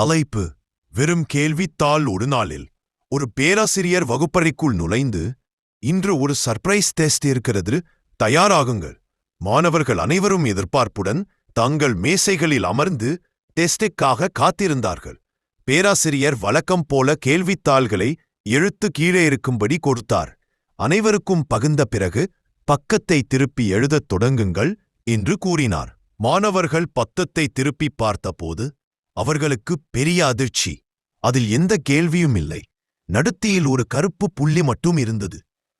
அழைப்பு. வெறும் கேள்வித்தாள் ஒரு நாளில். ஒரு பேராசிரியர் வகுப்பறைக்குள் நுழைந்து இன்று ஒரு சர்ப்ரைஸ் டெஸ்ட் இருக்கிறது தயாராகுங்கள். மாணவர்கள் அனைவரும் எதிர்பார்ப்புடன் தங்கள் மேசைகளில் அமர்ந்து டெஸ்டுக்காக காத்திருந்தார்கள். பேராசிரியர் வழக்கம் போல கேள்வித்தாள்களை எழுத்து கீழே இருக்கும்படி கொடுத்தார். அனைவருக்கும் பகிர்ந்த பிறகு பக்கத்தை திருப்பி எழுதத் தொடங்குங்கள் என்று கூறினார். மாணவர்கள் பத்தத்தை திருப்பி பார்த்தபோது அவர்களுக்கு பெரிய அதிர்ச்சி. அதில் எந்த கேள்வியும் இல்லை. நடுத்தியில் ஒரு கருப்பு புள்ளி மட்டும் இருந்தது.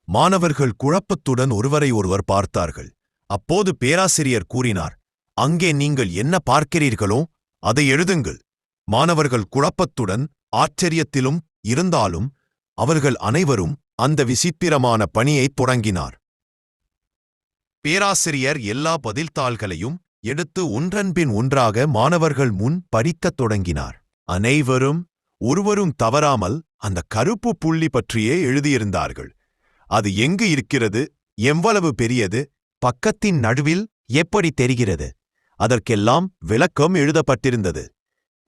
மாணவர்கள் குழப்பத்துடன் ஒருவரை ஒருவர் பார்த்தார்கள். அப்போது பேராசிரியர் கூறினார் அங்கே நீங்கள் என்ன பார்க்கிறீர்களோ அதை எழுதுங்கள். மாணவர்கள் குழப்பத்துடன் ஆச்சரியத்திலும் இருந்தாலும் அவர்கள் அனைவரும் அந்த விசித்திரமான பணியைத் தொடங்கினார். பேராசிரியர் எல்லா பதில்தாள்களையும் எடுத்து ஒன்றன்பின் ஒன்றாக மாணவர்கள் முன் படிக்கத் தொடங்கினார். அனைவரும் ஒருவரும் தவறாமல் அந்த கருப்பு புள்ளி பற்றியே எழுதியிருந்தார்கள். அது எங்கு இருக்கிறது எவ்வளவு பெரியது பக்கத்தின் நடுவில் எப்படி தெரிகிறது? அதற்கெல்லாம் விளக்கம் எழுதப்பட்டிருந்தது.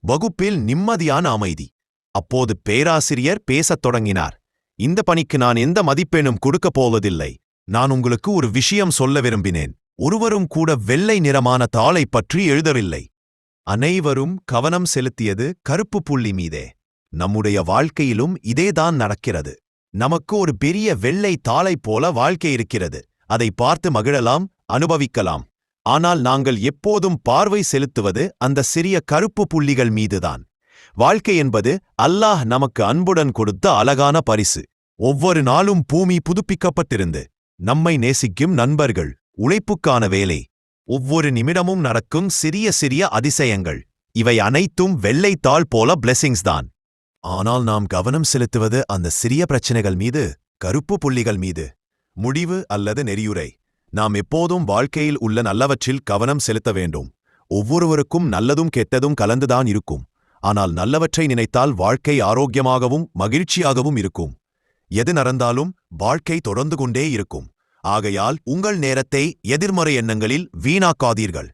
வகுப்பில் நிம்மதியான அமைதி. அப்போது பேராசிரியர் பேசத் தொடங்கினார். இந்த பணிக்கு நான் எந்த மதிப்பெண்ணும் கொடுக்கப் போவதில்லை. நான் உங்களுக்கு ஒரு விஷயம் சொல்ல விரும்பினேன். ஒருவரும் கூட வெள்ளை நிறமான தாளை பற்றி எழுதவில்லை. அனைவரும் கவனம் செலுத்தியது கருப்பு புள்ளி மீதே. நம்முடைய வாழ்க்கையிலும் இதேதான் நடக்கிறது. நமக்கு ஒரு பெரிய வெள்ளை தாளை போல வாழ்க்கை இருக்கிறது. அதை பார்த்து மகிழலாம் அனுபவிக்கலாம். ஆனால் நாங்கள் எப்போதும் பார்வை செலுத்துவது அந்த சிறிய கருப்பு புள்ளிகள் மீதுதான். வாழ்க்கை என்பது அல்லாஹ் நமக்கு அன்புடன் கொடுத்த அழகான பரிசு. ஒவ்வொரு நாளும் பூமி புதுப்பிக்கப்பட்டிருந்து நம்மை நேசிக்கும் நண்பர்கள். உழைப்புக்கான வேலை. ஒவ்வொரு நிமிடமும் நடக்கும் சிறிய சிறிய அதிசயங்கள். இவை அனைத்தும் வெள்ளைத்தாள் போல பிளெஸிங்ஸ் தான். ஆனால் நாம் கவனம் செலுத்துவது அந்த சிறிய பிரச்சனைகள் மீது கருப்பு புள்ளிகள் மீது. முடிவு அல்லது நெறியுரை. நாம் எப்போதும் வாழ்க்கையில் உள்ள நல்லவற்றில் கவனம் செலுத்த வேண்டும். ஒவ்வொருவருக்கும் நல்லதும் கெட்டதும் கலந்துதான் இருக்கும். ஆனால் நல்லவற்றை நினைத்தால் வாழ்க்கை ஆரோக்கியமாகவும் மகிழ்ச்சியாகவும் இருக்கும். எது நடந்தாலும் வாழ்க்கை தொடர்ந்து கொண்டே இருக்கும். ஆகையால் உங்கள் நேரத்தை எதிர்மறை எண்ணங்களில் வீணாக்காதீர்கள்.